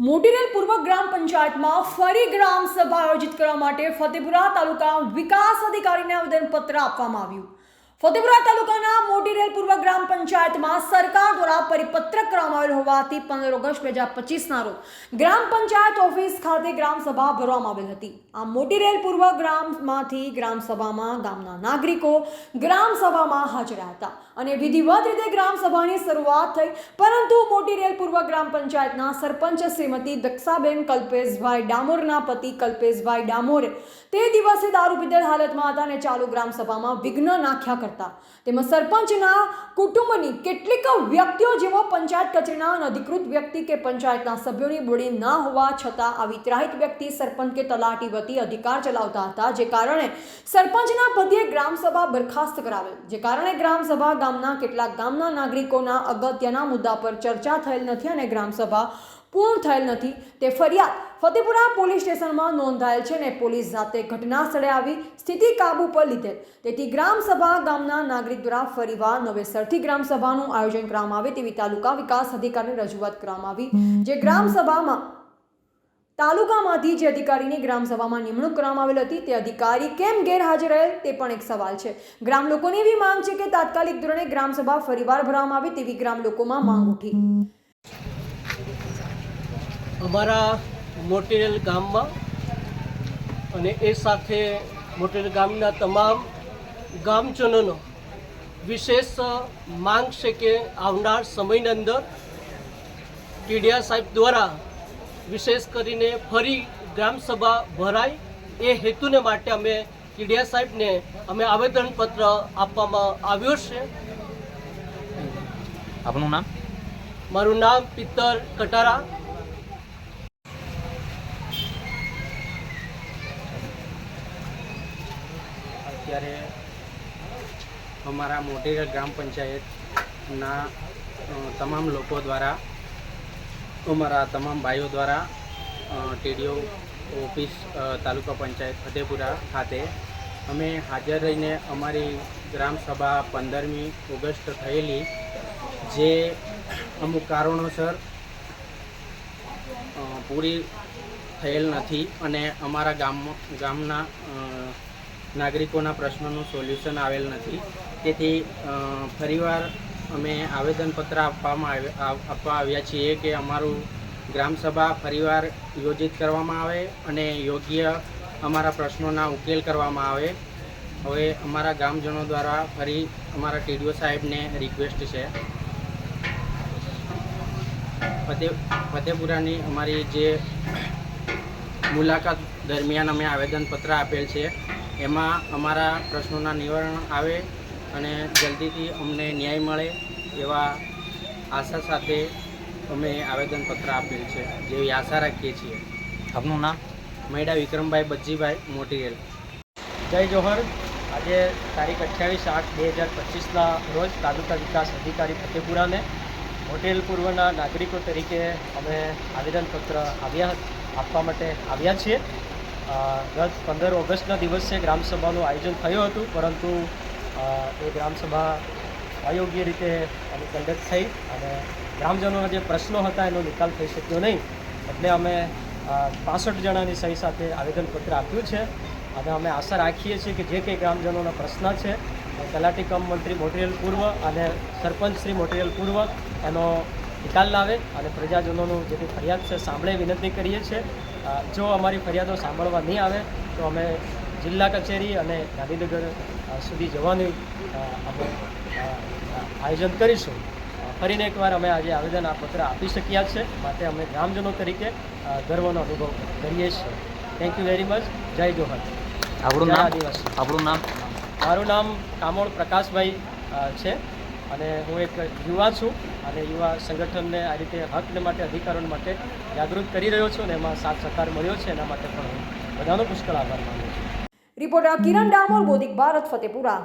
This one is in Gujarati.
મોટીરેલ પૂર્વ ગ્રામ પંચાયતમાં ફરી ગ્રામ સભા આયોજિત કરવા માટે ફતેપુરા તાલુકા વિકાસ અધિકારીને આવેદનપત્ર આપવામાં આવ્યું. ફતેપુરા તાલુકાના મોટી પૂર્વ ગ્રામ પંચાયતમાં સરકાર દ્વારા પરિપત્ર કરવામાં આવેલ હોવાથી પંદર ઓગસ્ટ બે હજાર પચીસના રોજ ગ્રામ પંચાયત ઓફિસ ખાતે ગ્રામ સભા ભરવામાં આવેલ હતી. આ મોટીરેલ પૂર્વ ગ્રામમાંથી ગ્રામ સભામાં ગામના નાગરિકો ગ્રામ સભામાં હાજર હતા અને વિધિવત રીતે ગ્રામ સભાની શરૂઆત થઈ, પરંતુ મોટી રેલ પૂર્વ ગ્રામ પંચાયતના સરપંચ શ્રીમતી દક્ષાબેન કલ્પેશભાઈ ડામોરના પતિ કલ્પેશભાઈ ડામોરે તે દિવસે દારૂ પીધેલ હાલતમાં હતા અને ચાલુ ગ્રામ સભામાં વિઘ્ન નાખ્યા કરતા. તેમજ સરપંચના કુટુંબની કેટલીક વ્યક્તિઓ જેવો પંચાયત કચેરીના અનધિકૃત વ્યક્તિ કે પંચાયતના સભ્યોની બોડી ના હોવા છતાં આવી ત્રાહિત વ્યક્તિ સરપંચ કે તલાટી વતી અધિકાર ચલાવતા હતા, જે કારણે સરપંચના પદે ગ્રામસભા બરખાસ્ત કરાવેલ. જે કારણે ગ્રામસભા ગામના કેટલાક ગામના નાગરિકોના અગત્યના મુદ્દા પર ચર્ચા થયેલ નથી અને ગ્રામસભા પૂર્ણ થયેલ નથી. તે ફરિયાદ ફતેપુરા પોલીસ સ્ટેશનમાં નોંધાયેલ છે અને પોલીસ જાતે ઘટના સ્થળે આવી સ્થિતિ કાબુ પર લીધેલ. તેથી ગ્રામસભા ગામના નાગરિક દ્વારા ફરીવાર નવેસરથી ગ્રામસભાનું આયોજન કરવામાં આવે તેવી તાલુકા વિકાસ અધિકારીને રજૂઆત કરવામાં આવી. જે ગ્રામસભામાં તાલુકામાંથી જે અધિકારીની ગ્રામસભામાં નિમણૂક કરવામાં આવેલ હતી, તે અધિકારી કેમ ગેરહાજર રહેલ તે પણ એક સવાલ છે. ગ્રામ લોકોની એવી માંગ છે કે તાત્કાલિક ધોરણે ગ્રામસભા ફરીવાર ભરવામાં આવે તેવી ગ્રામ લોકોમાં માંગ ઉઠી. અમારા મોટેરેલ ગામમાં અને એ સાથે મોટેલ ગામના તમામ ગામજનોનો વિશેષ માંગ છે કે આવનાર સમયની અંદર ટીડિયા સાહેબ દ્વારા વિશેષ કરીને ફરી ગ્રામસભા ભરાય એ હેતુને માટે અમે ટીડિયા સાહેબને અમે આવેદનપત્ર આપવામાં આવ્યો છે. આપનું નામ? મારું નામ પિત્તર કટારા. અત્યારે અમારા મોટેરા ગ્રામ પંચાયતના તમામ લોકો દ્વારા, અમારા તમામ ભાઈઓ દ્વારા ટીડીઓ ઓફિસ તાલુકા પંચાયત ફતેપુરા ખાતે અમે હાજર રહીને અમારી ગ્રામસભા પંદરમી ઓગસ્ટ થયેલી, જે અમુક કારણોસર પૂરી થયેલ નથી અને અમારા ગામ ગામના નાગરિકોના પ્રશ્નોનું સોલ્યુશન આવેલ નથી. તેથી ફરીવાર અમે આવેદનપત્ર આપવામાં આપવા આવ્યા છીએ કે અમારું ગ્રામસભા ફરીવાર યોજિત કરવામાં આવે અને યોગ્ય અમારા પ્રશ્નોના ઉકેલ કરવામાં આવે. હવે અમારા ગામજનો દ્વારા ફરી અમારા ટીડીઓ સાહેબને રિક્વેસ્ટ છે. ફતે, ફતેપુરાની અમારી જે મુલાકાત દરમિયાન અમે આવેદનપત્ર આપેલ છે. એમાં અમારા પ્રશ્નોના નિવારણ આવે અને જલ્દીથી અમને ન્યાય મળે એવા આશા સાથે અમે આવેદનપત્ર આપેલ છે જેવી આશા રાખીએ છીએ. આપનું નામ? મૈડા વિક્રમભાઈ બજ્જીભાઈ મોટીરેલ જય જોહર. આજે તારીખ અઠ્યાવીસ આઠ બે હજાર પચીસના રોજ તાલુકા વિકાસ અધિકારી ફતેપુરાને હોટેલ પૂર્વના નાગરિકો તરીકે અમે આવેદનપત્ર આવ્યા આપવા માટે આવ્યા છીએ. ગત પંદર ઓગસ્ટના દિવસે ગ્રામસભાનું આયોજન થયું હતું, પરંતુ એ ગ્રામસભા અયોગ્ય રીતે એની કંડક્ટ થઈ અને ગ્રામજનોના જે પ્રશ્નો હતા એનો નિકાલ થઈ શક્યો નહીં. એટલે અમે પાસઠ જણાની સહી સાથે આવેદનપત્ર આપ્યું છે અને અમે આશા રાખીએ છીએ કે જે કંઈ ગ્રામજનોના પ્રશ્ન છે તલાટી કમ મંત્રી મોટરિયલ પૂર્વ અને સરપંચ શ્રી મોટરિયલ પૂર્વ એનો નિકાલ લાવે અને પ્રજાજનોનું જે ફરિયાદ છે સાંભળે વિનંતી કરીએ છીએ. જો અમારી ફરિયાદો સાંભળવા નહીં આવે તો અમે જિલ્લા કચેરી અને ગાંધીનગર સુધી જવાનું અમે આયોજન કરીશું. ફરીને એકવાર અમે આજે આવેદન આ પત્ર આપી શક્યા છે માટે અમે ગ્રામજનો તરીકે ગર્વનો અનુભવ કરીએ છીએ. થેન્ક યુ વેરી મચ જય જોહર. આપણું નામ? આપણું નામ? મારું નામ કામોળ પ્રકાશભાઈ છે. અને હું એક યુવા છું અને યુવા સંગઠનને આ રીતે હકને માટે અધિકારો માટે જાગૃત કરી રહ્યો છું અને એમાં સાથ સહકાર મળ્યો છે. એના માટે પણ હું બધાનો પુષ્કળ આભાર માનું છું. રિપોર્ટર કિરણ ડામોર, બોધિક ભારત, ફતેપુરા.